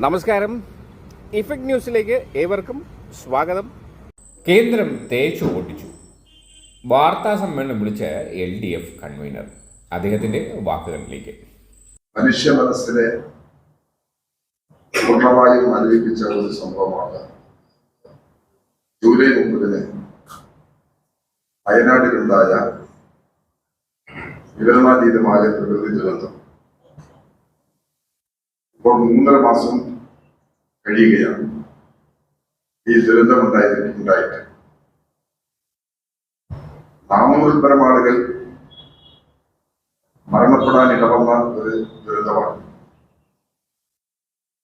നമസ്കാരം. ഇഫക്ട് ന്യൂസിലേക്ക് ഏവർക്കും സ്വാഗതം. കേന്ദ്രം തേച്ചു ഓടിച്ചു വാർത്താ സമ്മേളനം വിളിച്ച എൽ ഡി എഫ് കൺവീനർ. അദ്ദേഹത്തിന്റെ വാക്കുകളിലേക്ക്. മനുഷ്യ മനസ്സിനെ പൂർണമായും മരവിപ്പിച്ച ഒരു സംഭവമാണ്. ജൂലൈ മുപ്പതിന് വയനാട്ടിലുണ്ടായ വിവരണാതീതമായ പ്രകൃതി ദുരന്തം ഇപ്പോൾ മൂന്നര മാസം കഴിയുകയാണ്. ഈ ദുരന്തം ഉണ്ടായി ഉണ്ടായിട്ട് നാനൂറിൽപ്പരം ആളുകൾ മരണപ്പെടാൻ ഇടവന്ന ഒരു ദുരന്തമാണ്.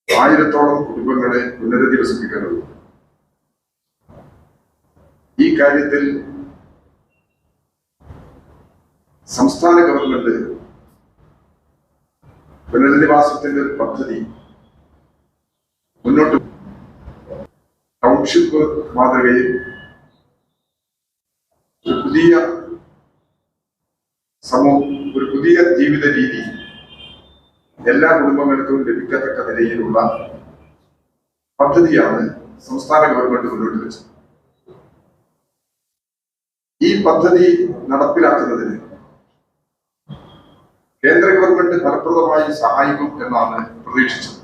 ആയിരത്തോളം കുടുംബങ്ങളെ പുനരധിവസിപ്പിക്കുന്നത് ഈ കാര്യത്തിൽ സംസ്ഥാന ഗവൺമെന്റ് പുനരധിവാസത്തിന്റെ ഒരു പദ്ധതി മുന്നോട്ട് ടൗൺഷിപ്പ് മാതൃകയിൽ ഒരു പുതിയ സമൂഹം ഒരു പുതിയ ജീവിത രീതി എല്ലാ കുടുംബങ്ങൾക്കും ലഭിക്കത്തക്ക നിലയിലുള്ള പദ്ധതിയാണ് സംസ്ഥാന ഗവൺമെന്റ് മുന്നോട്ട് വെച്ചത്. ഈ പദ്ധതി നടപ്പിലാക്കുന്നതിന് കേന്ദ്ര ഗവൺമെന്റ് ഫലപ്രദമായി സഹായിക്കും എന്നാണ് പ്രതീക്ഷിച്ചത്.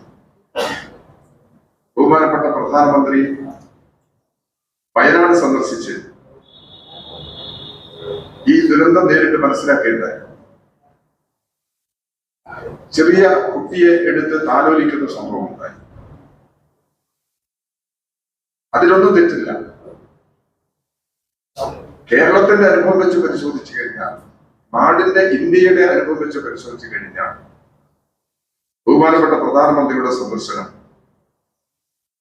ബഹുമാനപ്പെട്ട പ്രധാനമന്ത്രി വയനാട് സന്ദർശിച്ച് ഈ ദുരന്തം നേരിട്ട് മനസ്സിലാക്കേണ്ട ചെറിയ കുട്ടിയെ എടുത്ത് താലോലിക്കുന്ന സംഭവം ഉണ്ടായി അതിലൊന്നും തെറ്റില്ല. കേരളത്തിന്റെ അനുഭവം വെച്ച് പരിശോധിച്ചു കഴിഞ്ഞാൽ നാടിന്റെ ഇന്ത്യയുടെ അനുഭവം വെച്ച് പരിശോധിച്ചു കഴിഞ്ഞാൽ ബഹുമാനപ്പെട്ട പ്രധാനമന്ത്രിയുടെ സന്ദർശനം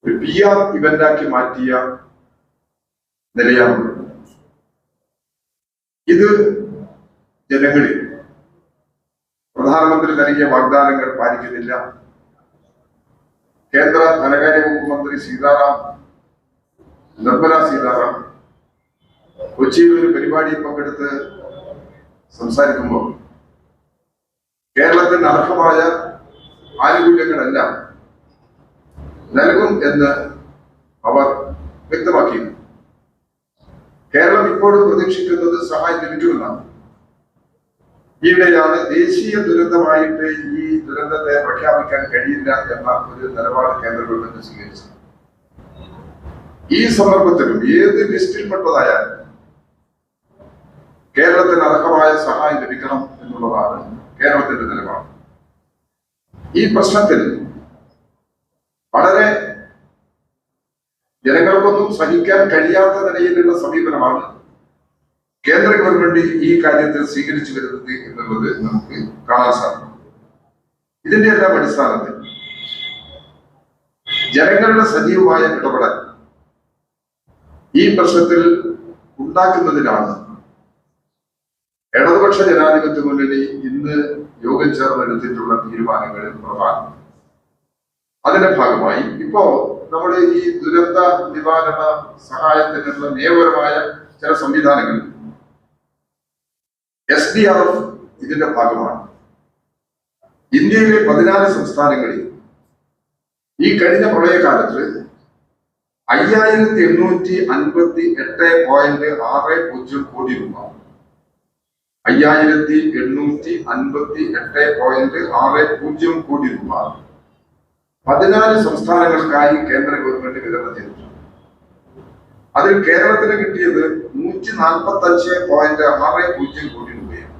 ഒരു പി ആർ ഇവന്റാക്കി മാറ്റിയ നിലയാണ് ഇത് ജനങ്ങളിൽ പ്രധാനമന്ത്രി നൽകിയ വാഗ്ദാനങ്ങൾ പാലിക്കുന്നില്ല. കേന്ദ്ര ധനകാര്യ വകുപ്പ് മന്ത്രി സീതാറാം നിർമ്മല സീതാറാം കൊച്ചിയിൽ ഒരു പരിപാടിയിൽ പങ്കെടുത്ത് സംസാരിക്കുമ്പോൾ കേരളത്തിന് അർഹമായ ആനുകൂല്യങ്ങളെല്ലാം നൽകും എന്ന് അവർ വ്യക്തമാക്കിയിരുന്നു. കേരളം ഇപ്പോഴും പ്രതീക്ഷിക്കുന്നത് സഹായം ലഭിക്കുമെന്നാണ്. ഈയിടെയാണ് ദേശീയ ദുരന്തമായിട്ട് ഈ ദുരന്തത്തെ പ്രഖ്യാപിക്കാൻ കഴിയില്ല എന്ന ഒരു നിലപാട് കേന്ദ്ര ഗവൺമെന്റ് സ്വീകരിച്ചത്. ഈ സന്ദർഭത്തിലും ഏത് ലിസ്റ്റിൽപ്പെട്ടതായാലും കേരളത്തിന് അർഹമായ സഹായം ലഭിക്കണം എന്നുള്ളതാണ് കേരളത്തിന്റെ നിലപാട്. ഈ പ്രശ്നത്തിൽ വളരെ ജനങ്ങൾക്കൊന്നും സഹിക്കാൻ കഴിയാത്ത നിലയിലുള്ള സമീപനമാണ് കേന്ദ്ര ഗവൺമെന്റ് ഈ കാര്യത്തിൽ സ്വീകരിച്ചു വരുന്നത് എന്നുള്ളത് നമുക്ക് കാണാൻ സാധിക്കും. ഇതിന്റെ എല്ലാം അടിസ്ഥാനത്തിൽ ജനങ്ങളുടെ സജീവമായ ഇടപെടൽ ഈ പ്രശ്നത്തിൽ ഉണ്ടാക്കുന്നതിനാണ് ഇടതുപക്ഷ ജനാധിപത്യ മുന്നണി ഇന്ന് യോഗം ചേർന്നെടുത്തിട്ടുള്ള തീരുമാനങ്ങളിൽ പ്രധാനം. അതിന്റെ ഭാഗമായി ഇപ്പോ നമ്മൾ ഈ ദുരന്ത നിവാരണ സഹായത്തിനുള്ള നിയമപരമായ ചില സംവിധാനങ്ങൾ. എസ് ഡി ആർ എഫ് ഇതിന്റെ ഭാഗമാണ്. ഇന്ത്യയിലെ പതിനാല് സംസ്ഥാനങ്ങളിൽ ഈ കഴിഞ്ഞ പ്രളയകാലത്ത് അയ്യായിരത്തി എണ്ണൂറ്റി അൻപത്തി എട്ട് പോയിന്റ് ആറ് പൂജ്യം കോടി രൂപ അയ്യായിരത്തി എണ്ണൂറ്റി അൻപത്തി എട്ട് പോയിന്റ് ആറ് പൂജ്യം കോടി രൂപ. പതിനാല് സംസ്ഥാനങ്ങൾക്കായി കേന്ദ്ര ഗവൺമെന്റ് വിതരണം ചെയ്തിട്ടുണ്ട്. അതിൽ കേരളത്തിന് കിട്ടിയത് നൂറ്റി നാൽപ്പത്തി അഞ്ച് പോയിന്റ് ആറ് പൂജ്യം കോടി രൂപയാണ്.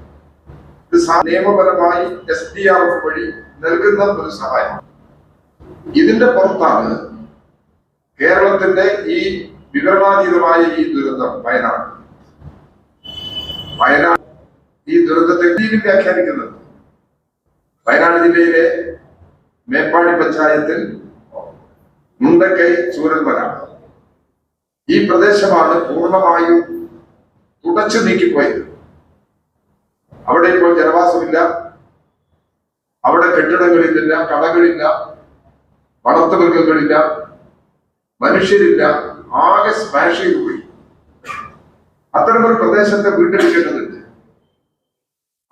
ഇത് നിയമപരമായി എസ് ഡി ആർ എഫ് വഴി നൽകുന്ന ഒരു സഹായമാണ്. ഇതിന്റെ പുറത്താണ് കേരളത്തിന്റെ ഈ വിവരണാതീതമായ ഈ ദുരന്തം വയനാട്. വയനാട് ഈ ദുരന്തത്തെ വ്യാഖ്യാനിക്കുന്നത്. വയനാട് ജില്ലയിലെ മേപ്പാടി പഞ്ചായത്തിൽ മുണ്ടക്കൈ ചൂരൽമല ഈ പ്രദേശമാണ് പൂർണമായും തുടച്ചു നീക്കിപ്പോയത്. അവിടെ ഇപ്പോൾ ജനവാസമില്ല. അവിടെ കെട്ടിടങ്ങളില്ല കടകളില്ല വളർത്തുമൃഗങ്ങളില്ല മനുഷ്യരില്ല ആകെ സ്മാഷ് ചെയ്തു പോയി അത്തരമൊരു പ്രദേശത്തെ വീണ്ടെടുക്കേണ്ടതുണ്ട്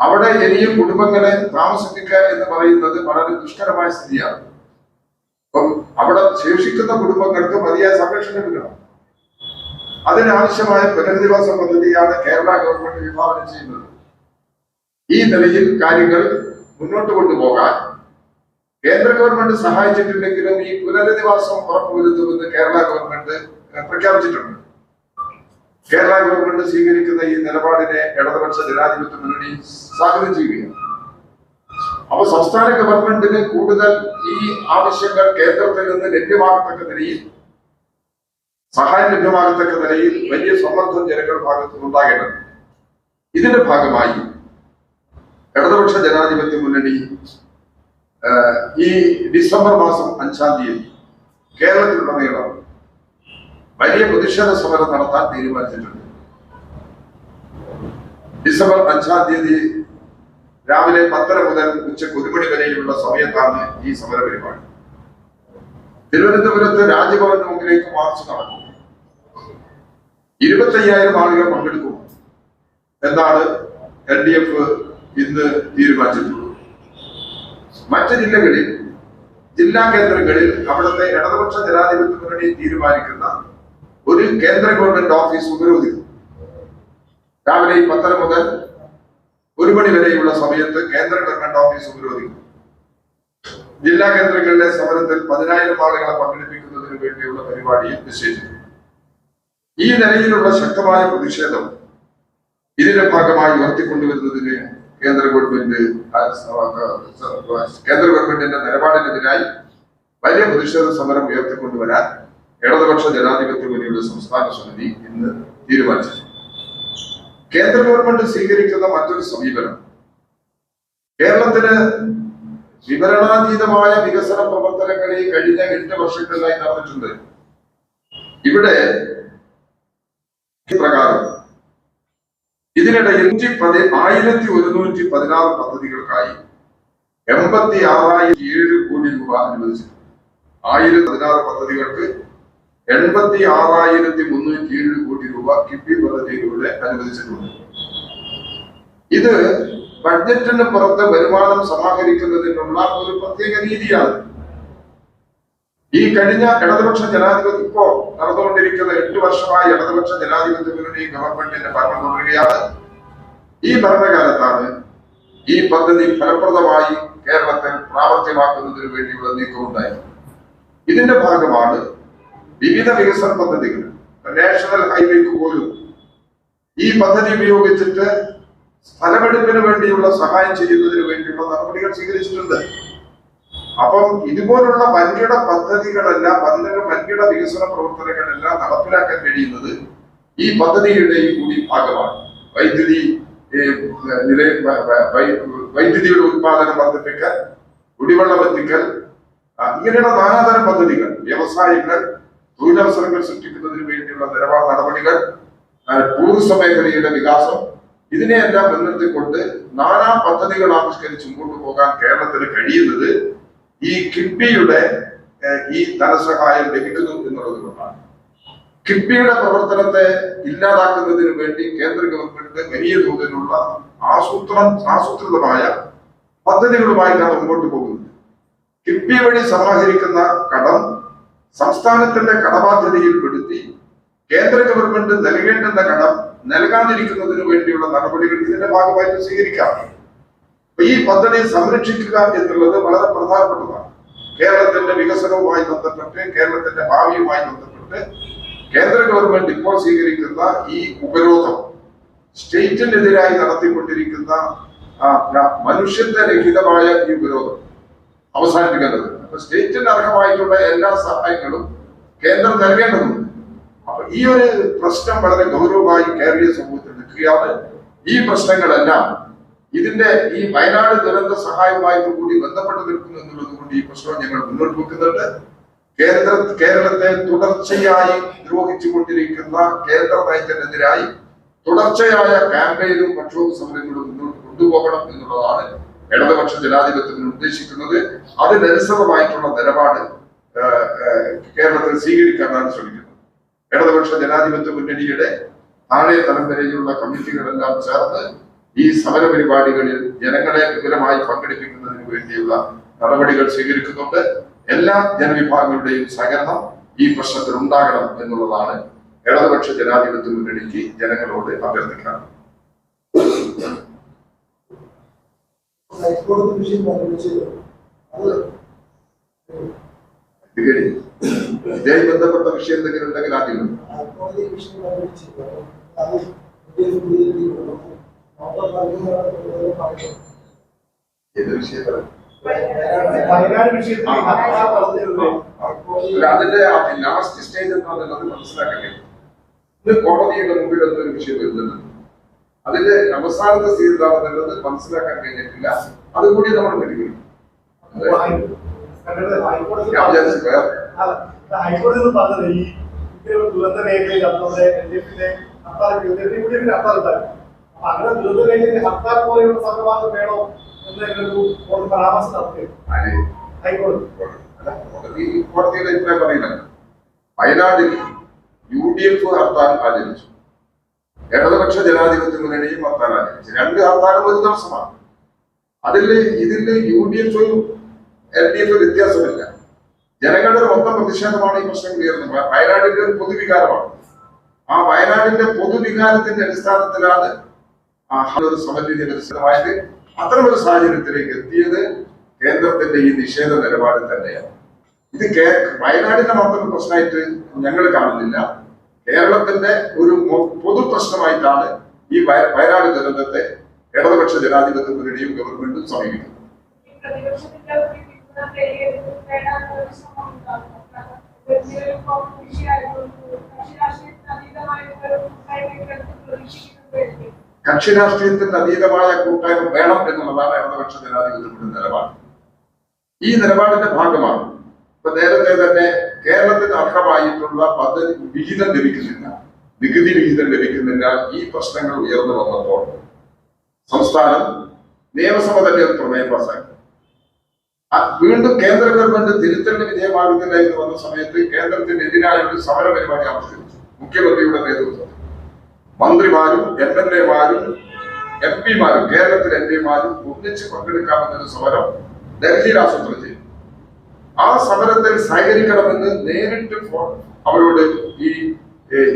അവിടെ ഇനിയും കുടുംബങ്ങളെ താമസിപ്പിക്കുക എന്ന് പറയുന്നത് വളരെ ദുഷ്കരമായ സ്ഥിതിയാണ്. അപ്പം അവിടെ ശേഷിക്കുന്ന കുടുംബങ്ങൾക്ക് മതിയായ സംരക്ഷണം കിട്ടണം. അതിനാവശ്യമായ പുനരധിവാസ പദ്ധതിയാണ് കേരള ഗവൺമെന്റ് വിഭാവനം ചെയ്യുന്നത്. ഈ നിലയിൽ കാര്യങ്ങൾ മുന്നോട്ട് കൊണ്ടുപോകാൻ കേന്ദ്ര ഗവൺമെന്റ് സഹായിച്ചിട്ടില്ലെങ്കിലും ഈ പുനരധിവാസം ഉറപ്പുവരുത്തുമെന്ന് കേരള ഗവൺമെന്റ് പ്രഖ്യാപിച്ചിട്ടുണ്ട്. കേരള ഗവൺമെന്റ് സ്വീകരിക്കുന്ന ഈ നിലപാടിനെ ഇടതുപക്ഷ ജനാധിപത്യ മുന്നണി സ്വാഗതം ചെയ്യുകയാണ് അപ്പൊ സംസ്ഥാന ഗവൺമെന്റിന് കൂടുതൽ ഈ ആവശ്യങ്ങൾ കേന്ദ്രത്തിൽ നിന്ന് ലഭ്യമാകത്തക്ക നിലയിൽ സഹായം ലഭ്യമാകത്തക്ക നിലയിൽ വലിയ സമ്മർദ്ദം ജനങ്ങളുടെ ഭാഗത്തു നിന്നുണ്ടാകേണ്ടത് ഇതിന്റെ ഭാഗമായി ഇടതുപക്ഷ ജനാധിപത്യ മുന്നണി ഈ ഡിസംബർ മാസം അഞ്ചാം തീയതി കേരളത്തിലുടനീളം വലിയ പ്രതിഷേധ സമരം നടത്താൻ തീരുമാനിച്ചിട്ടുണ്ട്. ഡിസംബർ അഞ്ചാം തീയതി രാവിലെ പത്തര മുതൽ ഉച്ചയ്ക്ക് ഒരു മണി വരെയുള്ള സമയത്താണ് ഈ സമര പരിപാടി തിരുവനന്തപുരത്ത് രാജ്ഭവന് മുമ്പിലേക്ക് മാർച്ച് നടക്കും. ഇരുപത്തയ്യായിരം ആളുകൾ പങ്കെടുക്കും എന്നാണ് എൽ ഡി എഫ് ഇന്ന് തീരുമാനിച്ചിട്ടുള്ളത്. മറ്റ് ജില്ലകളിൽ ജില്ലാ കേന്ദ്രങ്ങളിൽ അവിടുത്തെ ഇടതുപക്ഷ ജനാധിപത്യ മുന്നണി തീരുമാനിക്കുന്ന ഒരു കേന്ദ്ര ഗവൺമെന്റ് ഓഫീസ് ഉപരോധിക്കും രാവിലെ പത്തര മുതൽ ഒരു മണി വരെയുള്ള സമയത്ത് കേന്ദ്ര ഗവൺമെന്റ് ഓഫീസ് ഉപരോധിക്കും ജില്ലാ കേന്ദ്രങ്ങളിലെ സമരത്തിൽ പതിനായിരം ആളുകളെ പങ്കെടുപ്പിക്കുന്നതിന് വേണ്ടിയുള്ള പരിപാടിയിൽ നിശ്ചയിച്ചിരുന്നു ഈ നിലയിലുള്ള ശക്തമായ പ്രതിഷേധം ഇതിന്റെ ഭാഗമായി ഉയർത്തിക്കൊണ്ടുവരുന്നതിന് കേന്ദ്ര ഗവൺമെന്റ് കേന്ദ്ര ഗവൺമെന്റിന്റെ നിലപാടിനെതിരായി വലിയ പ്രതിഷേധ സമരം ഉയർത്തിക്കൊണ്ടുവരാൻ ഇടതുപക്ഷ ജനാധിപത്യ മുന്നണിയുടെ സംസ്ഥാന സമിതി ഇന്ന് തീരുമാനിച്ചു. കേന്ദ്ര ഗവൺമെന്റ് സ്വീകരിക്കുന്ന മറ്റൊരു സമീപനം. കേരളത്തിന് വിവരണാതീതമായ വികസന പ്രവർത്തനങ്ങൾ ഈ കഴിഞ്ഞ എട്ട് വർഷങ്ങളിലായി നടന്നിട്ടുണ്ട്. ഇവിടെ പ്രകാരം ഇതിനിടയിൽ പതി ആയിരത്തി ഒരുന്നൂറ്റി പതിനാറ് പദ്ധതികൾക്കായി എൺപത്തി ആറായിരത്തി ഏഴ് കോടി രൂപ അനുവദിച്ചിട്ടുണ്ട്. ആയിരത്തി പതിനാറ് പദ്ധതികൾക്ക് എൺപത്തി ആറായിരത്തി മുന്നൂറ്റി ഏഴ് കോടി രൂപ കിഫ്ബി പദ്ധതിയിലൂടെ അനുവദിച്ചിട്ടുണ്ട്. ഇത് ബഡ്ജറ്റിന് പുറത്ത് വരുമാനം സമാഹരിക്കുന്നതിനുള്ള ഒരു പ്രത്യേക രീതിയാണ്. ഈ കഴിഞ്ഞ ഇടതുപക്ഷ ജനാധിപത്യം ഇപ്പോ നടന്നുകൊണ്ടിരിക്കുന്ന എട്ട് വർഷമായി ഇടതുപക്ഷ ജനാധിപത്യ ഗവൺമെന്റിന്റെ ഭരണം തുടരുകയാണ്. ഈ ഭരണകാലത്താണ് ഈ പദ്ധതി ഫലപ്രദമായി കേരളത്തിൽ പ്രാവർത്തികമാക്കുന്നതിന് വേണ്ടിയുള്ള നീക്കമുണ്ടായത്. ഇതിന്റെ ഭാഗമാണ് വിവിധ വികസന പദ്ധതികൾ. നാഷണൽ ഹൈവേക്ക് പോലും ഈ പദ്ധതി ഉപയോഗിച്ചിട്ട് സ്ഥലമെടുപ്പിന് വേണ്ടിയുള്ള സഹായം ചെയ്യുന്നതിന് വേണ്ടിയുള്ള നടപടികൾ സ്വീകരിച്ചിട്ടുണ്ട്. അപ്പം ഇതുപോലുള്ള വൻകിട പദ്ധതികളെല്ലാം വൻകിട വൻകിട വികസന പ്രവർത്തനങ്ങളെല്ലാം നടപ്പിലാക്കാൻ കഴിയുന്നത് ഈ പദ്ധതിയുടെ കൂടി ഭാഗമാണ്. വൈദ്യുതി വൈദ്യുതിയുടെ ഉത്പാദനം വർദ്ധിപ്പിക്കൽ കുടിവെള്ളം എത്തിക്കൽ ഇങ്ങനെയുള്ള നാനാതരം പദ്ധതികൾ വ്യവസായങ്ങൾ തൊഴിലവസരങ്ങൾ സൃഷ്ടിക്കുന്നതിന് വേണ്ടിയുള്ള നിലപാട് നടപടികൾ ടൂറിസം മേഖലയുടെ വികാസം ഇതിനെയെല്ലാം മുൻനിർത്തിക്കൊണ്ട് നാനാ പദ്ധതികൾ ആവിഷ്കരിച്ച് മുമ്പോട്ട് പോകാൻ കേരളത്തിന് കഴിയുന്നത് ഈ കിഫ്ബിയുടെ ഈ ധനസഹായം ലഭിക്കുന്നു എന്നുള്ളത് കൊണ്ടാണ്. കിഫ്ബിയുടെ പ്രവർത്തനത്തെ ഇല്ലാതാക്കുന്നതിന് വേണ്ടി കേന്ദ്ര ഗവൺമെന്റ് വലിയ തോതിലുള്ള ആസൂത്രണം ആസൂത്രിതമായ പദ്ധതികളുമായിട്ടാണ് മുമ്പോട്ട് പോകുന്നത്. കിഫ്ബി വഴി സമാഹരിക്കുന്ന കടം സംസ്ഥാനത്തിന്റെ കടബാധ്യതയിൽപ്പെടുത്തി കേന്ദ്ര ഗവൺമെന്റ് നൽകേണ്ടുന്ന കടം നൽകാതിരിക്കുന്നതിന് വേണ്ടിയുള്ള നടപടികൾ ഇതിന്റെ ഭാഗമായിട്ട് സ്വീകരിക്കാം. ഈ പദ്ധതി സംരക്ഷിക്കുക എന്നുള്ളത് വളരെ പ്രധാനപ്പെട്ടതാണ്. കേരളത്തിന്റെ വികസനവുമായി ബന്ധപ്പെട്ട് കേരളത്തിന്റെ ഭാവിയുമായി ബന്ധപ്പെട്ട് കേന്ദ്ര ഗവൺമെന്റ് ഇപ്പോൾ സ്വീകരിക്കുന്ന ഈ ഉപരോധം സ്റ്റേറ്റിനെതിരായി നടത്തിക്കൊണ്ടിരിക്കുന്ന മനുഷ്യന്റെ ര- മനുഷ്യത്വ രഹിതമായ ഈ ഉപരോധം അവസാനിപ്പിക്കേണ്ടത്. സ്റ്റേറ്റിന് അർഹമായിട്ടുള്ള എല്ലാ സഹായങ്ങളും കേന്ദ്രം നൽകേണ്ടതുണ്ട്. അപ്പൊ ഈ ഒരു പ്രശ്നം വളരെ ഗൗരവമായി കേരളീയ സമൂഹത്തിൽ നിൽക്കുകയാണ്. ഈ പ്രശ്നങ്ങളെല്ലാം ഇതിന്റെ ഈ വയനാട് ദുരന്ത സഹായവുമായിട്ട് കൂടി ബന്ധപ്പെട്ട് നിൽക്കുന്നു എന്നുള്ളത് കൊണ്ട് ഈ പ്രശ്നം ഞങ്ങൾ മുന്നോട്ട് വെക്കുന്നുണ്ട്. കേന്ദ്ര കേരളത്തെ തുടർച്ചയായി ദ്രോഹിച്ചുകൊണ്ടിരിക്കുന്ന കേന്ദ്ര നയത്തിനെതിരായി തുടർച്ചയായ ക്യാമ്പയിനും പ്രക്ഷോഭ സമരങ്ങളും മുന്നോട്ട് കൊണ്ടുപോകണം എന്നുള്ളതാണ് ഇടതുപക്ഷ ജനാധിപത്യത്തിന് ഉദ്ദേശിക്കുന്നത് അതിനനുസൃതമായിട്ടുള്ള നിലപാട് കേരളത്തിൽ സ്വീകരിക്കാനാണ് ശ്രമിക്കുന്നത്. ഇടതുപക്ഷ ജനാധിപത്യ മുന്നണിയുടെ താഴെ തലം കമ്മിറ്റികളെല്ലാം ചേർന്ന് ഈ സമര പരിപാടികളിൽ ജനങ്ങളെ വിപുലമായി പങ്കെടുപ്പിക്കുന്നതിന് വേണ്ടിയുള്ള നടപടികൾ സ്വീകരിക്കുന്നുണ്ട്. എല്ലാ ജനവിഭാഗങ്ങളുടെയും സഹകരണം ഈ പ്രശ്നത്തിൽ ഉണ്ടാകണം എന്നുള്ളതാണ് ഇടതുപക്ഷ ജനാധിപത്യ മുന്നണിക്ക് ജനങ്ങളോട് അഭ്യർത്ഥിക്കാൻ ഹൈക്കോടതി വിഷയം ഇതേമായി ബന്ധപ്പെട്ട വിഷയം എന്തെങ്കിലും ഉണ്ടെങ്കിൽ ആദ്യം അല്ല, അതിന്റെ ലാസ്റ്റ് സ്റ്റേജ് എന്താണെന്നുള്ളത് മനസ്സിലാക്കണ്ടേ ഇന്ന് കോടതിയുടെ മുമ്പിൽ എന്തൊരു വിഷയം വരുന്നുണ്ട്? അതിന്റെ അവസാനത്തെ സ്ഥിതി എന്താണെന്നുള്ളത് മനസ്സിലാക്കാൻ കഴിഞ്ഞിട്ടില്ല. അതുകൂടി നമ്മൾ പഠിക്കുന്നു ഹൈക്കോടതി ഞാൻ വിചാരിച്ചു വേറെ ഹൈക്കോടതി പറഞ്ഞത് ഈ ഇത്തരം ദുരന്ത മേഖലയിൽ നമ്മുടെ എൽ ഡി എഫിന്റെ ഹർത്താൽ യു ഡി എഫിന്റെ ഹർത്താൽ ഉണ്ടായി അപ്പൊ അങ്ങനെ ദുരന്ത മേഖലയിൽ ഹർത്താൽ പോലെയുള്ള സംഘവാദം വേണോ എന്നൊരു പരാമർശം നടത്തി ഹൈക്കോടതി. അല്ല, കോടതി കോടതിയുടെ അഭിപ്രായം പറയുന്നത് വയനാട്ടിൽ യു ഡി എഫ് ഹർത്താൽ ആചരിച്ചു. ഇടതുപക്ഷ ജനാധിപത്യ മുന്നണിയും ഹർത്താൽ രണ്ട് ഹർത്താലും ഒരു ദിവസമാണ്. അതിൽ ഇതിൽ U D F L D F വ്യത്യാസമില്ല. ജനങ്ങളുടെ മൊത്തം പ്രതിഷേധമാണ് ഈ പ്രശ്നം ഉയർന്നത് വയനാടിന്റെ ഒരു പൊതുവികാരമാണ്. ആ വയനാടിന്റെ പൊതുവികാരത്തിന്റെ അടിസ്ഥാനത്തിലാണ് ഒരു സമന്വയ വികസിതമായത് അത്തരമൊരു സാഹചര്യത്തിലേക്ക് എത്തിയത് കേന്ദ്രത്തിന്റെ ഈ നിഷേധ നിലപാട് തന്നെയാണ്. ഇത് വയനാടിന്റെ മാത്രം പ്രശ്നമായിട്ട് ഞങ്ങൾ കാണുന്നില്ല. കേരളത്തിന്റെ ഒരു പൊതു പ്രശ്നമായിട്ടാണ് ഈ വയ- വയനാട് ദുരന്തത്തെ ഇടതുപക്ഷ ജനാധിപത്യ ഗവൺമെന്റും സമീപിക്കുന്നത്. കക്ഷി രാഷ്ട്രീയത്തിന്റെ അതീതമായ കൂട്ടായ്മ വേണം എന്നുള്ളതാണ് ഇടതുപക്ഷ ജനാധിപത്യത്തിന്റെ നിലപാട്. ഈ നിലപാടിന്റെ ഭാഗമാണ് ഇപ്പൊ നേരത്തെ തന്നെ കേരളത്തിന് അർഹമായിട്ടുള്ള പദ്ധതി വിഹിതം ലഭിക്കുന്നില്ല. നികുതി വിഹിതം ലഭിക്കുന്നില്ല. ഈ പ്രശ്നങ്ങൾ ഉയർന്നു വന്നപ്പോൾ സംസ്ഥാനം നിയമസഭ തന്നെ ഒരു പ്രമേയം പാസാക്കി. വീണ്ടും കേന്ദ്ര ഗവൺമെന്റ് തിരുത്തലിന് വിധേയമാകുന്നില്ല എന്ന് വന്ന സമയത്ത് കേന്ദ്രത്തിനെതിരായ ഒരു സമര പരിപാടി ആവിഷ്കരിച്ചു. മുഖ്യമന്ത്രിയുടെ നേതൃത്വത്തിൽ. മന്ത്രിമാരും എം എൽ എമാരും എം പിമാരും കേരളത്തിലെ എം പിമാരും ഒന്നിച്ച് പങ്കെടുക്കാമെന്നൊരു സമരം ഡൽഹിയിൽ ആസൂത്രണം ചെയ്തു. ആ സമരത്തിൽ സഹകരിക്കണമെന്ന് നേരിട്ട് അവരോട് ഈ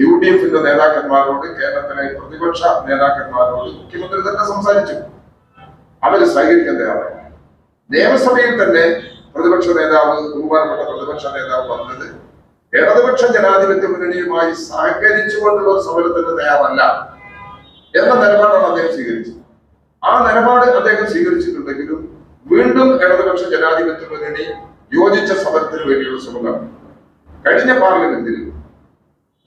യു ഡി എഫിന്റെ നേതാക്കന്മാരോട് കേരളത്തിലെ പ്രതിപക്ഷ നേതാക്കന്മാരോട് മുഖ്യമന്ത്രി തന്നെ സംസാരിച്ചു. അവർ സഹകരിക്കാൻ തയ്യാറായി. നിയമസഭയിൽ തന്നെ പ്രതിപക്ഷ നേതാവ് ബഹുമാനപ്പെട്ട പ്രതിപക്ഷ നേതാവ് പറഞ്ഞത് ഇടതുപക്ഷ ജനാധിപത്യ മുന്നണിയുമായി സഹകരിച്ചുകൊണ്ടുള്ള ഒരു സമരത്തിന് തയ്യാറല്ല എന്ന നിലപാടാണ് അദ്ദേഹം സ്വീകരിച്ചത്. ആ നിലപാട് അദ്ദേഹം സ്വീകരിച്ചിട്ടുണ്ടെങ്കിലും വീണ്ടും ഇടതുപക്ഷ ജനാധിപത്യ മുന്നണി യോജിച്ച സമരത്തിന് വേണ്ടിയുള്ള ശ്രമങ്ങൾ. കഴിഞ്ഞ പാർലമെന്റിൽ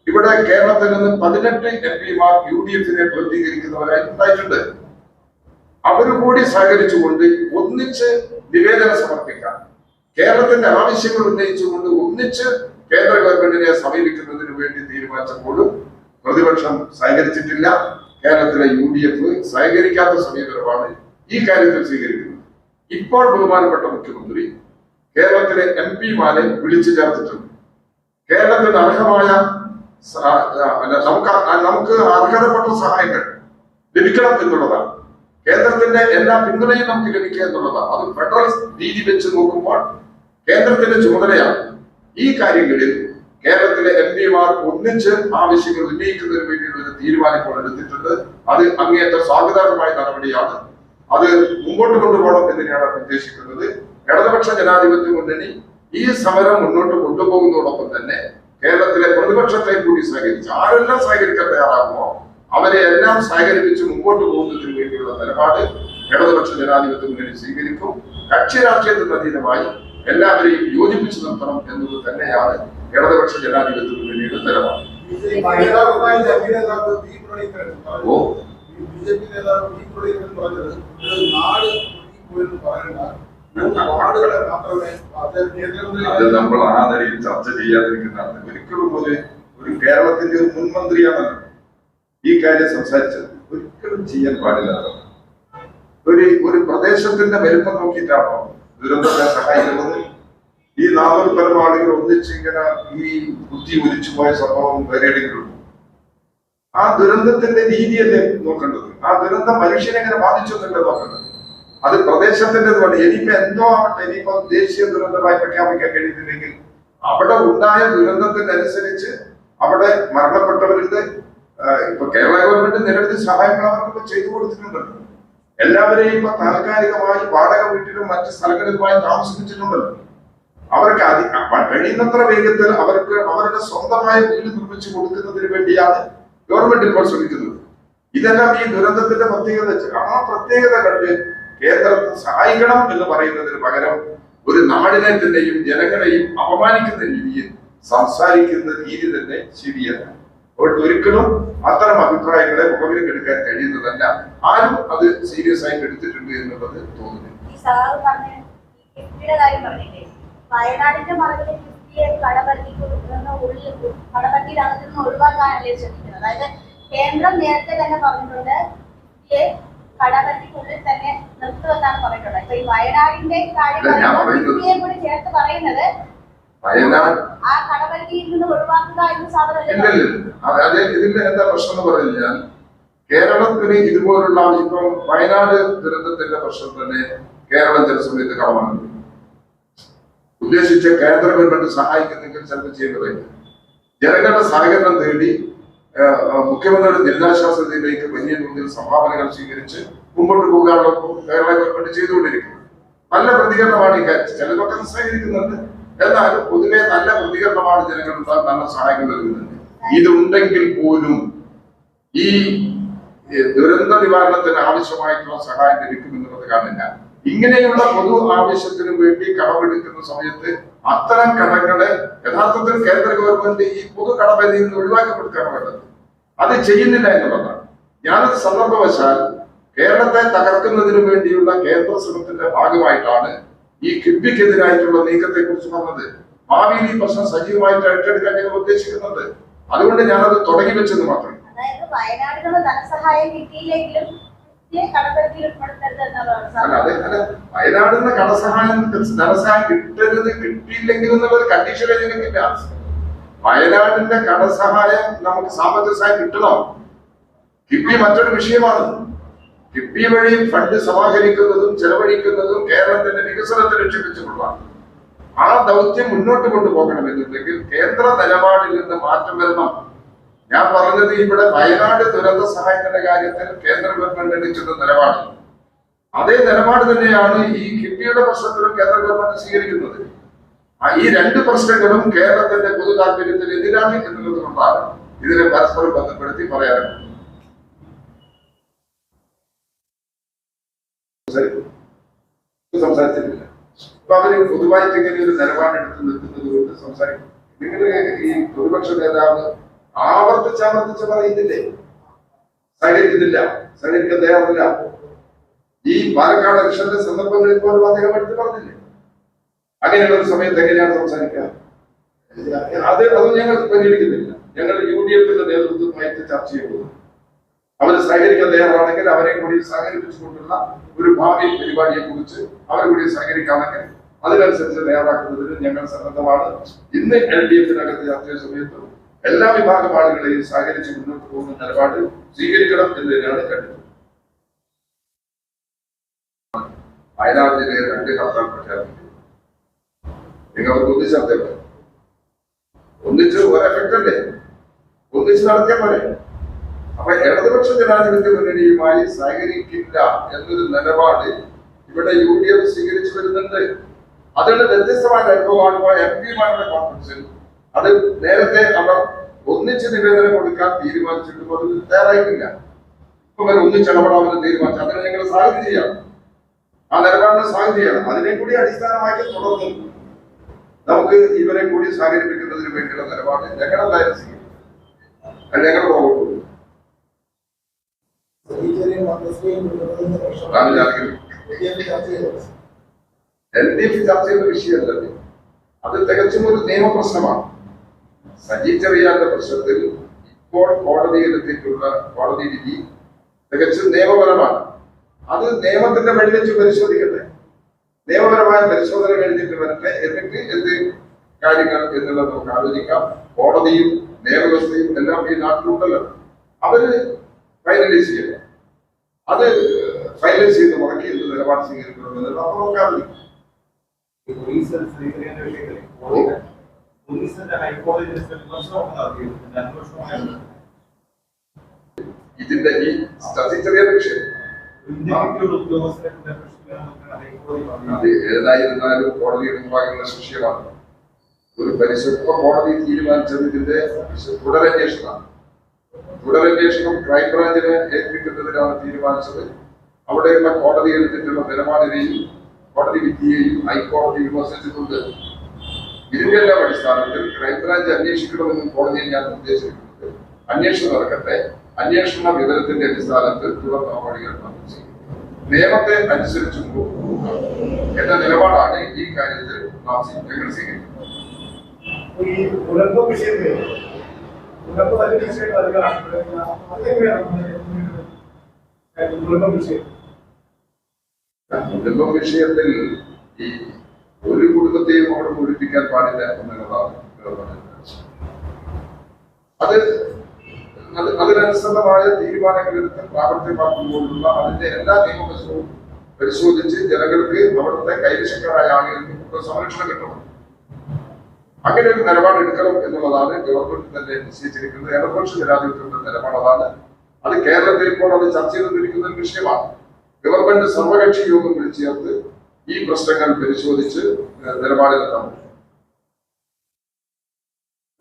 ഇവിടെ കേരളത്തിൽ നിന്ന് പതിനെട്ട് എം പിമാർ യു ഡി എഫിനെ പ്രതിനിധീകരിക്കുന്നവരായി ഉണ്ടായിട്ടുണ്ട്. അവരും കൂടി സഹകരിച്ചുകൊണ്ട് ഒന്നിച്ച് നിവേദനം സമർപ്പിക്കാം. കേരളത്തിന്റെ ആവശ്യങ്ങൾ ഉന്നയിച്ചുകൊണ്ട് ഒന്നിച്ച് കേന്ദ്ര ഗവൺമെന്റിനെ സമീപിക്കുന്നതിന് വേണ്ടി തീരുമാനിച്ചപ്പോഴും പ്രതിപക്ഷം സഹകരിച്ചിട്ടില്ല. കേരളത്തിലെ യു ഡി എഫ് സഹകരിക്കാത്ത സമീപനമാണ് ഈ കാര്യത്തിൽ സ്വീകരിക്കുന്നത്. ഇപ്പോൾ ബഹുമാനപ്പെട്ട മുഖ്യമന്ത്രി കേരളത്തിലെ എം പിമാരെ വിളിച്ചു ചേർത്തിട്ടുണ്ട്. കേരളത്തിന് അർഹമായ നമുക്ക് നമുക്ക് അർഹതപ്പെട്ട സഹായങ്ങൾ ലഭിക്കണം എന്നുള്ളതാണ്. കേന്ദ്രത്തിന്റെ എല്ലാ പിന്തുണയും നമുക്ക് ലഭിക്കുക എന്നുള്ളതാണ്. അത് ഫെഡറൽ രീതി വെച്ച് നോക്കുമ്പോൾ കേന്ദ്രത്തിന്റെ ചുമതലയാണ് ഈ കാര്യങ്ങളിൽ കേരളത്തിലെ എം പിമാർ ഒന്നിച്ച് ആവശ്യങ്ങൾ ഉന്നയിക്കുന്നതിന് വേണ്ടിയുള്ള ഒരു തീരുമാനം ഇപ്പോൾ എടുത്തിട്ടുണ്ട്. അത് അങ്ങേയറ്റം സ്വാഗതാർഹമായ നടപടിയാണ്. അത് മുമ്പോട്ട് കൊണ്ടുപോകണം എന്ന് ഉദ്ദേശിക്കുന്നത്. ഇടതുപക്ഷ ജനാധിപത്യ മുന്നണി ഈ സമരം മുന്നോട്ട് കൊണ്ടുപോകുന്നതോടൊപ്പം തന്നെ കേരളത്തിലെ പ്രതിപക്ഷത്തെ കൂടി സഹകരിച്ച് ആരെല്ലാം സഹകരിക്കാൻ തയ്യാറാകുമോ അവരെ എല്ലാം സഹകരിപ്പിച്ച് മുമ്പോട്ട് പോകുന്നതിന് വേണ്ടിയുള്ള നിലപാട് ഇടതുപക്ഷ ജനാധിപത്യ മുന്നണി സ്വീകരിക്കും കക്ഷി രാഷ്ട്രീയത്തിന് അധീനമായി എല്ലാവരെയും യോജിപ്പിച്ചു നിർത്തണം എന്നത് തന്നെയാണ് ഇടതുപക്ഷ ജനാധിപത്യ മുന്നണിയുടെ നിലപാട്. ഓ. ബി ജെ പി നേതാവ് പറഞ്ഞത് നാട് പറയണ്ട അത് നമ്മൾ ആ നിലയിൽ ചർച്ച ചെയ്യാതിരിക്കുന്നതാണ്. ഒരിക്കലും ഒരു ഒരു കേരളത്തിന്റെ ഒരു മുൻമന്ത്രിയാണല്ലോ ഈ കാര്യം സംസാരിച്ചത്. ഒരിക്കലും ചെയ്യാൻ പാടില്ലാത്തത് ഒരു ഒരു പ്രദേശത്തിന്റെ വലുപ്പം നോക്കിയിട്ടാണോ ദുരന്തത്തെ സഹായിക്കുന്നത്? ഈ നാനൂറ് പരം ആളുകൾ ഒന്നിച്ച് ഈ ബുദ്ധി ഒലിച്ചു പോയ സംഭവം വേറെ ആ ദുരന്തത്തിന്റെ രീതിയല്ലേ നോക്കേണ്ടത്? ആ ദുരന്തം മനുഷ്യനെ എങ്ങനെ ബാധിച്ചു എന്നല്ലേ നോക്കേണ്ടത്? അത് പ്രദേശത്തിന്റെതുമാണ് ഇനിയിപ്പോ എന്തോ ആവട്ടെ ഇനിയിപ്പോ ദേശീയ ദുരന്തമായി പ്രഖ്യാപിക്കാൻ കഴിയുന്നില്ലെങ്കിൽ അവിടെ ഉണ്ടായ ദുരന്തത്തിനനുസരിച്ച് അവിടെ മരണപ്പെട്ടവരുടെ ഇപ്പൊ കേരള ഗവൺമെന്റ് നിരവധി സഹായങ്ങൾ അവർക്ക് ചെയ്തു കൊടുത്തിട്ടുണ്ടല്ലോ എല്ലാവരെയും ഇപ്പൊ താൽക്കാലികമായി വാടക വീട്ടിലും മറ്റ് സ്ഥലങ്ങളിലുമായി താമസിപ്പിച്ചിട്ടുണ്ടല്ലോ അവർക്ക് അതി കഴിയുന്നത്ര വേഗത്തിൽ അവർക്ക് അവരുടെ സ്വന്തമായ വീട് നിർമ്മിച്ചു കൊടുക്കുന്നതിന് വേണ്ടിയാണ് ഗവൺമെന്റ് ഇപ്പോൾ ശ്രമിക്കുന്നത്. ഇതെല്ലാം ഈ ദുരന്തത്തിന്റെ പ്രത്യേകത ആ പ്രത്യേകത കണ്ട് കേന്ദ്രത്തെ സഹായിക്കണം എന്ന് പറയുന്നതിന് പകരം ഒരു നാടിനെ തന്നെയും ജനങ്ങളെയും അപമാനിക്കുന്ന രീതിയിൽ സംസാരിക്കുന്ന രീതി തന്നെ ശരിയല്ല. അതുകൊണ്ട് ഒരിക്കലും അത്തരം അഭിപ്രായങ്ങളെ മുഖവിലേക്കെടുക്കാൻ കഴിയുന്നതല്ല. ആരും അത് സീരിയസ് ആയിട്ട് എടുത്തിട്ടുണ്ട് എന്നുള്ളത് തോന്നുന്നു ഒഴിവാക്കാനല്ലേ ശ്രമിക്കുന്നത് അതായത് കേന്ദ്രം നേരത്തെ തന്നെ പറഞ്ഞിട്ടുണ്ട് കടപറ്റിക്കുള്ളിൽ തന്നെ നിർത്തുമെന്നാണ് പറഞ്ഞിട്ടുള്ളത്. ഇപ്പൊ ഈ വയനാടിന്റെ കാര്യം കൂടി ചേർത്ത് പറയുന്നത് വയനാട് ആ കടപറ്റിയിൽ നിന്ന് ഒഴിവാക്കുക എന്ന് സാധനം ഇല്ലല്ല അതായത് ഇതിന്റെ എന്താ പ്രശ്നം എന്ന് പറഞ്ഞു കേരളത്തിന് ഇതുപോലുള്ള ഇപ്പം വയനാട് ദുരന്തത്തിന്റെ പ്രശ്നം തന്നെ കേരളം ചില സമയത്ത് കടമാണ് ഉദ്ദേശിച്ച കേന്ദ്ര ഗവൺമെന്റ് സഹായിക്കുന്നെങ്കിൽ ചിലപ്പോൾ ചെയ്യേണ്ടതില്ല ജനങ്ങളുടെ സഹകരണം തേടി മുഖ്യമന്ത്രിയുടെ ദുരിതാശ്വാസത്തിലേക്ക് വലിയ തോതിൽ സംഭാവനകൾ സ്വീകരിച്ച് മുമ്പോട്ട് പോകാനുള്ള കേരള ഗവൺമെന്റ് ചെയ്തുകൊണ്ടിരിക്കുന്നത് നല്ല പ്രതികരണമാണ് ഈ കാര്യത്തിൽ. ചിലതൊക്കെ നിസ്സഹകരിക്കുന്നുണ്ട് എന്നാലും പൊതുവെ നല്ല പ്രതികരണമാണ് ജനങ്ങൾ നല്ല സഹായങ്ങൾ നൽകുന്നുണ്ട് ഇതുണ്ടെങ്കിൽ പോലും ഈ ദുരന്ത നിവാരണത്തിന് ആവശ്യമായിട്ടുള്ള സഹായം ലഭിക്കുമെന്നുള്ളത് കാണില്ല. ഇങ്ങനെയുള്ള പൊതു ആവശ്യത്തിനു വേണ്ടി കടമെടുക്കുന്ന സമയത്ത് അത്തരം കടങ്ങളെ യഥാർത്ഥത്തിൽ കേന്ദ്ര ഗവൺമെന്റ് ഈ പൊതു കടമരിയിൽ നിന്ന് ഒഴിവാക്കപ്പെടുകയാണ് വേണ്ടത്. അത് ചെയ്യുന്നില്ല എന്നുള്ളതാണ് ഞാനത് സന്ദർഭവശാൽ കേരളത്തെ തകർക്കുന്നതിന് വേണ്ടിയുള്ള കേന്ദ്ര ശ്രമത്തിന്റെ ഭാഗമായിട്ടാണ് ഈ കിഡ്ബിക്കെതിരായിട്ടുള്ള നീക്കത്തെ കുറിച്ച് പറഞ്ഞത്. ഭാവിയിൽ ഈ പ്രശ്നം സജീവമായിട്ട് ഏറ്റെടുക്കാൻ ഞങ്ങൾ ഉദ്ദേശിക്കുന്നുണ്ട്. അതുകൊണ്ട് ഞാനത് തുടങ്ങി വെച്ചെന്ന് മാത്രം. അല്ല അതെ അല്ല. വയനാടിന് കടസഹായം ധനസഹായം കിട്ടരുത് കിട്ടിയില്ലെങ്കിൽ എന്നുള്ള കണ്ടീഷൻ ഞങ്ങൾക്കില്ല വയനാടിന്റെ കടസഹായം നമുക്ക് സാമ്പത്തിക സഹായം കിട്ടണം. കിഫ്ബി മറ്റൊരു വിഷയമാണ്. കിഫ്ബി വഴി ഫണ്ട് സമാഹരിക്കുന്നതും ചെലവഴിക്കുന്നതും കേരളത്തിന്റെ വികസനത്തെ ലക്ഷ്യവെച്ചുകൊള്ളാം ആ ദൗത്യം മുന്നോട്ട് കൊണ്ടുപോകണമെന്നുണ്ടെങ്കിൽ കേന്ദ്ര നിലപാടിൽ നിന്ന് മാറ്റം വരണം ഞാൻ പറഞ്ഞത് ഇവിടെ വയനാട് ദുരന്ത സഹായത്തിന്റെ കാര്യത്തിൽ കേന്ദ്ര ഗവൺമെന്റ് എടുക്കുന്ന നിലപാട്. അതേ നിലപാട് തന്നെയാണ് ഈ കിഫ്ബിയുടെ പ്രശ്നത്തിലും കേന്ദ്ര ഗവൺമെന്റ് സ്വീകരിക്കുന്നത്. ഈ രണ്ട് പ്രശ്നങ്ങളും കേരളത്തിന്റെ പൊതു താല്പര്യത്തിന് എതിരാണ് ഇതിനെ പരസ്പരം ബന്ധപ്പെടുത്തി പറയാറുള്ളത് സംസാരിച്ചിട്ടില്ല. അപ്പൊ അവർ പൊതുവായിട്ട് ഇങ്ങനെ ഒരു നിലപാടെടുത്ത് നിൽക്കുന്നത് കൊണ്ട് സംസാരിക്കും. നിങ്ങൾ ഈ പ്രതിപക്ഷ നേതാവ് ആവർത്തിച്ച് പറയുന്നില്ലേ? സഹകരിക്കുന്നില്ല. സഹകരിക്കാൻ തയ്യാറില്ല ഈ പാലക്കാട് ഇലക്ഷന്റെ സന്ദർഭങ്ങളിൽ പോലും അദ്ദേഹം എടുത്ത് പറഞ്ഞില്ലേ? അങ്ങനെയുള്ള ഒരു സമയത്ത് എങ്ങനെയാണ് സംസാരിക്കുക? അത് അത് ഞങ്ങൾ പരിഗണിക്കുന്നില്ല. ഞങ്ങൾ യു ഡി എഫിന്റെ നേതൃത്വമായിട്ട് ചർച്ച ചെയ്യുന്നു അവർ സഹകരിക്കാൻ തയ്യാറാണെങ്കിൽ അവരെ കൂടി സഹകരിപ്പിച്ചുകൊണ്ടുള്ള ഒരു ഭാവി പരിപാടിയെ കുറിച്ച് അവരെ കൂടി സഹകരിക്കാമെങ്കിൽ അതിനനുസരിച്ച് തയ്യാറാക്കുന്നതിന് ഞങ്ങൾ സന്നദ്ധമാണ്. ഇന്ന് എൽ ഡി എഫിനകത്ത് ചർച്ച ചെയ്ത സമയത്തും എല്ലാ വിഭാഗം ആളുകളെയും സഹകരിച്ച് മുന്നോട്ട് പോകുന്ന നിലപാട് സ്വീകരിക്കണം എന്ന് തന്നെയാണ് കണ്ടത് വയനാട് ജില്ലയിൽ രണ്ട് ഹർത്താൽ നിങ്ങൾക്ക് ഒന്നിച്ച് നടത്തിയാൽ പോലെ. ഒന്നിച്ച് ഒരു എഫക്റ്റ് അല്ലേ? ഒന്നിച്ച് നടത്തിയാൽ പോലെ അപ്പൊ ഇടതുപക്ഷ ജനാധിപത്യ മുന്നണിയുമായി സഹകരിക്കില്ല എന്നൊരു നിലപാട് ഇവിടെ യു ഡി എഫ് സ്വീകരിച്ചു വരുന്നുണ്ട്. അതുകൊണ്ട് വ്യത്യസ്തമായ അനുഭവമാണ് എം പിമാരുടെ കോൺഫറൻസിൽ അത് നേരത്തെ അവർ ഒന്നിച്ച് നിവേദനം കൊടുക്കാൻ തീരുമാനിച്ചിട്ടും അത് തയ്യാറായിട്ടില്ല. ഇപ്പൊ അവർ ഒന്നിച്ച് ഇടപെടാമെന്ന് തീരുമാനിച്ചു. അതിന് ഞങ്ങൾ സ്വാഗതം ചെയ്യണം ആ നിലപാടിനെ സ്വാഗതം ചെയ്യണം അതിനെ കൂടി അടിസ്ഥാനമാക്കി തുടർന്ന് നമുക്ക് ഇവരെ കൂടി സഹകരിപ്പിക്കുന്നതിന് വേണ്ടിയുള്ള നിലപാട് ഞങ്ങൾ എന്തായാലും സ്വീകരിക്കും ഞങ്ങൾ പോകുള്ളൂ എൽ ഡി എഫ് ചർച്ച ചെയ്യുന്ന വിഷയമല്ല അത്. തികച്ചും ഒരു നിയമപ്രശ്നമാണ്. സജീവ് ചെറിയാന്റെ പ്രശ്നത്തിൽ ഇപ്പോൾ കോടതിയിൽ എത്തിയിട്ടുള്ള കോടതി വിധി തികച്ചും നിയമപരമാണ്. അത് നിയമത്തിന്റെ വഴി വെച്ച് പരിശോധിക്കട്ടെ നിയമപരമായ പരിശോധന കഴിഞ്ഞിട്ട് വരട്ടെ. എന്നിട്ട് എന്ത് കാര്യങ്ങൾ എന്നുള്ളത് നമുക്ക് ആലോചിക്കാം. കോടതിയും നിയമവ്യവസ്ഥയും എല്ലാം ഈ നാട്ടിലുണ്ടല്ലോ. അവർ ഫൈനലൈസ് ചെയ്യണം. അത് ഫൈനലൈസ് ചെയ്ത് മുടക്കി എന്ത് നിലപാട് സ്വീകരിക്കണമെന്ന് നമ്മൾ നോക്കാറില്ല ഇതിന്റെ ഈ സ്റ്റാറ്റിസ്റ്ററിയൽ വിഷയം ഉദ്യോഗസ്ഥരെ അത് ഏതായിരുന്നാലും കോടതിയുടെ മുമ്പാകുന്ന ശിക്ഷയാണ് ഒരു പരിശുദ്ധ കോടതി തീരുമാനിച്ചത് ഇതിന്റെ തുടരന്വേഷണമാണ് തുടരന്വേഷണം ക്രൈംബ്രാഞ്ചിനെ ഏൽപ്പിക്കുന്നതിനാണ് തീരുമാനിച്ചത്. അവിടെയുള്ള കോടതി എടുത്തിട്ടുള്ള നിലപാടിനെയും കോടതി വിധിയെയും ഹൈക്കോടതി വിമർശിച്ചിട്ടുണ്ട്. ഇതിന്റെല്ലാം അടിസ്ഥാനത്തിൽ ക്രൈംബ്രാഞ്ച് അന്വേഷിക്കണമെന്നും കോടതിയെ ഞാൻ നിർദ്ദേശിക്കുന്നത് അന്വേഷണം നടക്കട്ടെ. അന്വേഷണ വിവരത്തിന്റെ അടിസ്ഥാനത്തിൽ തുടർ നടപടികൾ നമ്മൾ ചെയ്യും നിയമത്തെ അനുസരിച്ചും എന്ന നിലപാടാണ് ഈ കാര്യത്തിൽ നാം ഞങ്ങൾ സ്വീകരിക്കുന്നത് കുടുംബ വിഷയത്തിൽ ഈ ഒരു കുടുംബത്തെയും അവിടെ മുഴിപ്പിക്കാൻ പാടില്ല എന്നുള്ളതാണ് അത് അത് അതിനനുസൃതമായ തീരുമാനങ്ങൾ എടുത്ത് പ്രാവർത്തികമാക്കുമ്പോഴുള്ള അതിന്റെ എല്ലാ നിയമവശവും പരിശോധിച്ച് ജനങ്ങൾക്ക് അവിടുത്തെ കൈവശക്കാരായ ആളുകൾക്ക് സംരക്ഷണം കിട്ടണം. അങ്ങനെ ഒരു നിലപാട് എടുക്കണം എന്നുള്ളതാണ് ഗവൺമെന്റ് തന്നെ നിശ്ചയിച്ചിരിക്കുന്നത്. ഇടതുപക്ഷ ജനാധിപത്യത്തിന്റെ നിലപാടതാണ് അത് കേരളത്തിൽ ഇപ്പോൾ അത് ചർച്ച ചെയ്തുകൊണ്ടിരിക്കുന്ന ഒരു വിഷയമാണ്. ഗവൺമെന്റ് സർവകക്ഷി യോഗം വിളിച്ചു ചേർത്ത് ഈ പ്രശ്നങ്ങൾ പരിശോധിച്ച് മതി.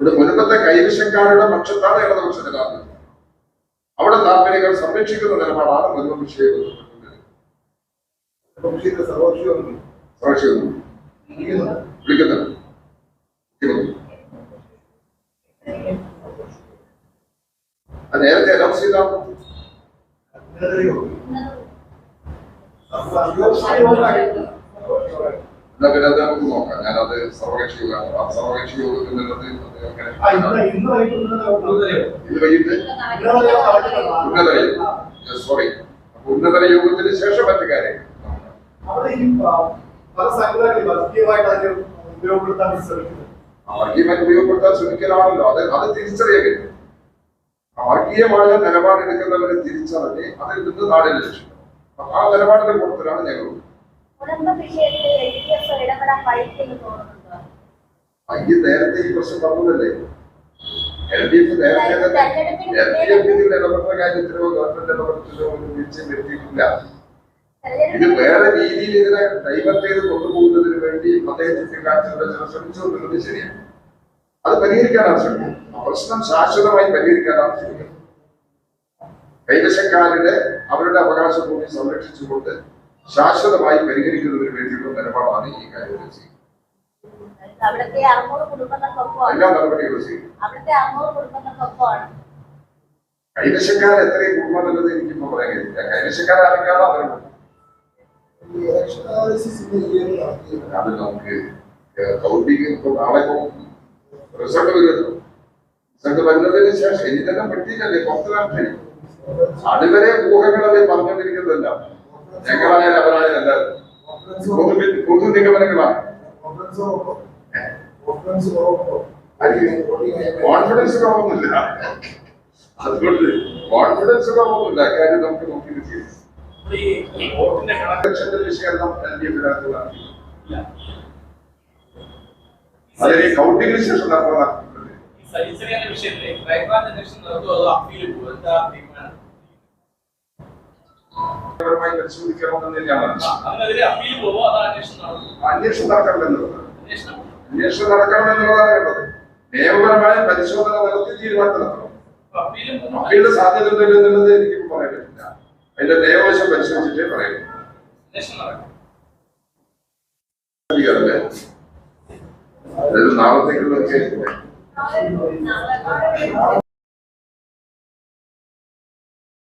ഇവിടെ മുൻപത്തെ കൈവശക്കാരുടെ പക്ഷത്താണ് ഇടതുപക്ഷ ജനാധിപത്യം അവിടെ താല്പര്യങ്ങൾ സംരക്ഷിക്കുന്ന നിലപാടാണ് മുൻപ് വിഷയം വിഷയത്തെ സർവോക്ഷ സംരക്ഷിക്കുന്നു വിളിക്കുന്നുണ്ട്. വിളിക്കുന്നു. അത് നേരത്തെ അനൗൺസ് ചെയ്താണ് അത് നമുക്ക് നോക്കാം. ഞാനത് സർവകക്ഷി യോഗമാണ് ആ സർവകക്ഷി യോഗത്തിൽ ഇന്ന് വൈകിട്ട് സോറി അപ്പൊ യോഗത്തിന് ശേഷം മറ്റു കാര്യങ്ങൾ ഉപയോഗപ്പെടുത്താൻ ശ്രമിക്കുന്നത് വർഗീയമായി ഉപയോഗപ്പെടുത്താൻ ശ്രമിക്കലാണല്ലോ. അത് അത് തിരിച്ചറിയുക വർഗീയമായ നിലപാടെടുക്കുന്നവരെ തിരിച്ചറിഞ്ഞ് അതിൽ നിന്ന് നാടിന് ലക്ഷ്യം ആ നിലപാടിന്റെ കൂട്ടത്തിലാണ് ഞങ്ങൾ നേരത്തെ ഈ പ്രശ്നം പറഞ്ഞതല്ലേ? എൽ ഡി എഫ് നേരത്തെ എൽ ഡി എഫ് ഇതിൽ ഇടപെടുന്ന കാര്യത്തിലോ ഗവൺമെന്റ് ഇടപെടത്തിലോ ഒരു വീഴ്ച വരുത്തിയിട്ടില്ല. ഇത് വേറെ രീതിയിൽ ഇതിനെ ഡൈവേർട്ട് ചെയ്ത് കൊണ്ടുപോകുന്നതിന് വേണ്ടി അദ്ദേഹത്തിന്റെ കാഴ്ചയുടെ ചില ശ്രമിച്ചുകൊണ്ടിരുന്നത് ശരിയാണ്. അത് പരിഹരിക്കാനാണ് ശ്രമിക്കുന്നത് പ്രശ്നം ശാശ്വതമായി പരിഹരിക്കാനാണ് ശ്രമിക്കുന്നത് കൈവശക്കാരുടെ അവരുടെ അവകാശ ഭൂമി സംരക്ഷിച്ചുകൊണ്ട് ശാശ്വതമായി പരിഹരിക്കുന്നതിന് വേണ്ടിയുള്ള നിലപാടാണ് ഈ കാര്യത്തിൽ ചെയ്യുന്നത്. എല്ലാ നടപടികളും ചെയ്യും. കൈവശക്കാർ എത്രയും കുടുംബം എന്നുള്ളത് എനിക്കിപ്പോ പറയാൻ കഴിയില്ല. കൈവശക്കാരാരൊക്കെയാണോ അവരുണ്ട്. അത് നമുക്ക് കൗണ്ടിങ് ഇപ്പൊ നാളെ റിസൾട്ട് വരുമല്ലോ. റിസൾട്ട് വരുന്നതിന് ശേഷം ഇനി തന്നെ പറ്റിയില്ലല്ലേ പുറത്തിലാട്ടെ അതുവരെ ഊഹങ്ങളെ പറഞ്ഞുകൊണ്ടിരിക്കുന്നതല്ല. ഞങ്ങളായാലും അവരായാലും എല്ലാവരും പൊതു നിഗമനങ്ങളാണ് കോൺഫിഡൻസ് കുറവൊന്നുമില്ല. അതുകൊണ്ട് കോൺഫിഡൻസ് കുറവൊന്നുമില്ല. കാര്യം നമുക്ക് നോക്കി വിശകലനം എൽ ഡി എഫിനകത്ത് നടത്തി. അതിന് കൗണ്ടിങ്ങിന് ശേഷം നടത്തുന്ന ഈ സരിച്ചറിയാനുള്ള വിഷയത്തിലെ ക്രൈംബ്രാഞ്ച് അന്വേഷണം നടത്തുമോ അതോ അപ്പീൽ പോകും എന്താ പരമായി പരിശോധിക്കണമെന്ന് തന്നെയാണ് ആ, അതിനെതിരെ അപ്പീൽ പോവോ അതോ അന്വേഷണം നടക്കണമെന്നുള്ളത് അന്വേഷണം നടക്കണമെന്നുള്ളതാണ്. വേണ്ടത്. നിയമപരമായ പരിശോധന നടത്തി തീരുമാനം നടത്തണം അപ്പൊ അപ്പീലും പോകും. അപ്പീലിന്റെ സാധ്യത ഉണ്ടല്ലോ എന്നുള്ളത് എനിക്ക് പറയാൻ പറ്റില്ല. അതിന്റെ നിയമവശം പരിശോധിച്ചിട്ടേ പറയുന്നു അന്വേഷണം